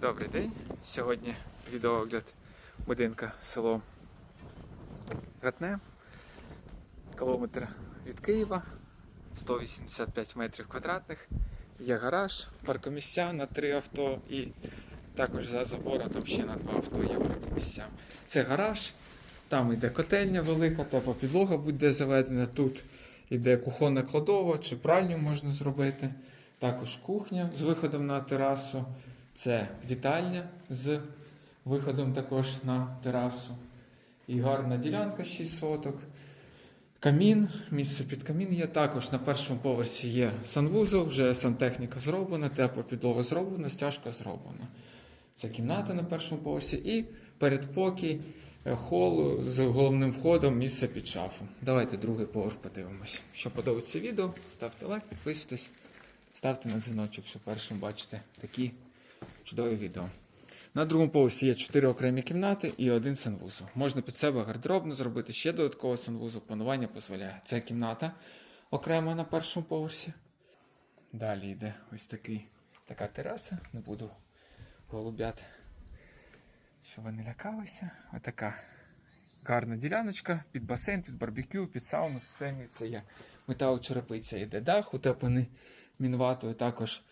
Добрий день. Сьогодні відеоогляд будинка село Ратне. Кілометр від Києва, 185 метрів квадратних. Є гараж, паркомісця на три авто і також за забором ще на два авто є паркомісця. Це гараж, там йде котельня велика, тепла підлога буде заведена. Тут іде кухонна кладова чи пральню можна зробити. Також кухня з виходом на терасу. Це вітальня з виходом також на терасу. І гарна ділянка 6 соток. Камін, місце під камін є. Також на першому поверсі є санвузол, вже сантехніка зроблена, тепла підлога зроблена, стяжка зроблена. Це кімната на першому поверсі і передпокій, е, хол з головним входом, місце під шафу. Давайте другий поверх подивимось. Що подобається відео, ставте лайк, підписуйтесь, ставте на дзвіночок, щоб першим бачите такі чудові відео. На другому поверсі є чотири окремі кімнати і один санвузол. Можна під себе гардеробну зробити ще додатково санвузол, планування дозволяє. Це кімната окрема на першому поверсі. Далі йде ось такий, така тераса. Не буду голуб'яти, щоб ви не лякалися. Отака гарна діляночка під басейн, під барбекю, під сауну, все місце є. Металочерепиця йде дах, утеплений мінватою, також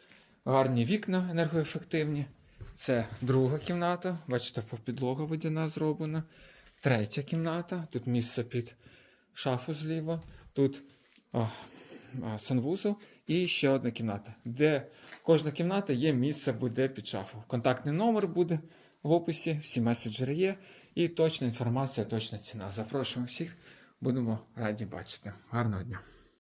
гарні вікна енергоефективні. Це друга кімната. Бачите, підлога водяна зроблена. Третя кімната. Тут місце під шафу зліва. Тут санвузол і ще одна кімната, де кожна кімната є місце буде під шафу. Контактний номер буде в описі, всі меседжери є. І точна інформація, точна ціна. Запрошуємо всіх, будемо раді бачити. Гарного дня!